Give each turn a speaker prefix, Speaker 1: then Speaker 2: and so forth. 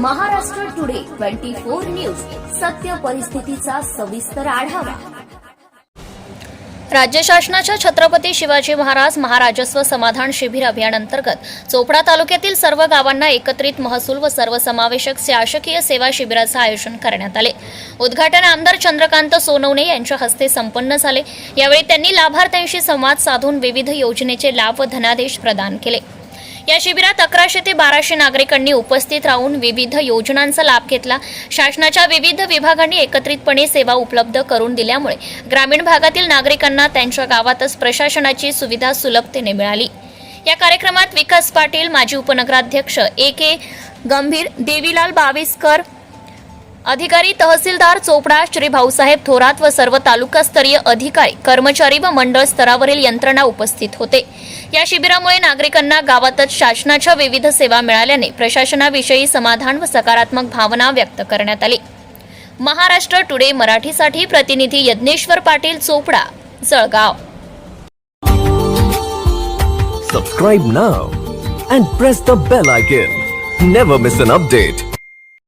Speaker 1: Maharashtra today twenty four news. सत्य परिस्थितीचा सविस्तर आढावा.
Speaker 2: राज्य शासनाच्या छत्रपती शिवाजी महाराज महाराजस्व समाधान शिबिर अभियानांतर्गत चोपडा तालुक्यातील सर्व गावांना एकत्रित महसूल व सर्वसमावेशक शासकीय सेवा शिबिराचं आयोजन करण्यात आले. उद्घाटन आमदार चंद्रकांत सोनवणे यांच्या हस्ते संपन्न झाले. यावेळी त्यांनी लाभार्थ्यांशी संवाद साधून विविध योजनेचे लाभ व धनादेश प्रदान केले. या शिबिरात अकराशे ते बाराशे नागरिकांनी उपस्थित राहून विविध योजनांचा लाभ घेतला. शासनाच्या विविध विभागांनी एकत्रितपणे सेवा उपलब्ध करून दिल्यामुळे ग्रामीण भागातील नागरिकांना त्यांच्या गावातच प्रशासनाची सुविधा सुलभतेने मिळाली. या कार्यक्रमात विकास पाटील माजी उपनगराध्यक्ष ए के गंभीर देवीलाल बाविस्कर अधिकारी तहसीलदार चोपडा श्री भाऊसाहेब थोरात व सर्व तालुकास्तरीय अधिकारी कर्मचारी व मंडळ स्तरावरील यंत्रणा उपस्थित होते. या शिबिरामुळे नागरिकांना गावातच शासनाच्या विविध सेवा मिळाल्याने प्रशासनाविषयी समाधान व सकारात्मक भावना व्यक्त करण्यात आली. महाराष्ट्र टुडे मराठीसाठी प्रतिनिधी Yajneshwar Patil Chopda Jalgaon.
Speaker 3: Subscribe now and press the bell icon never miss an update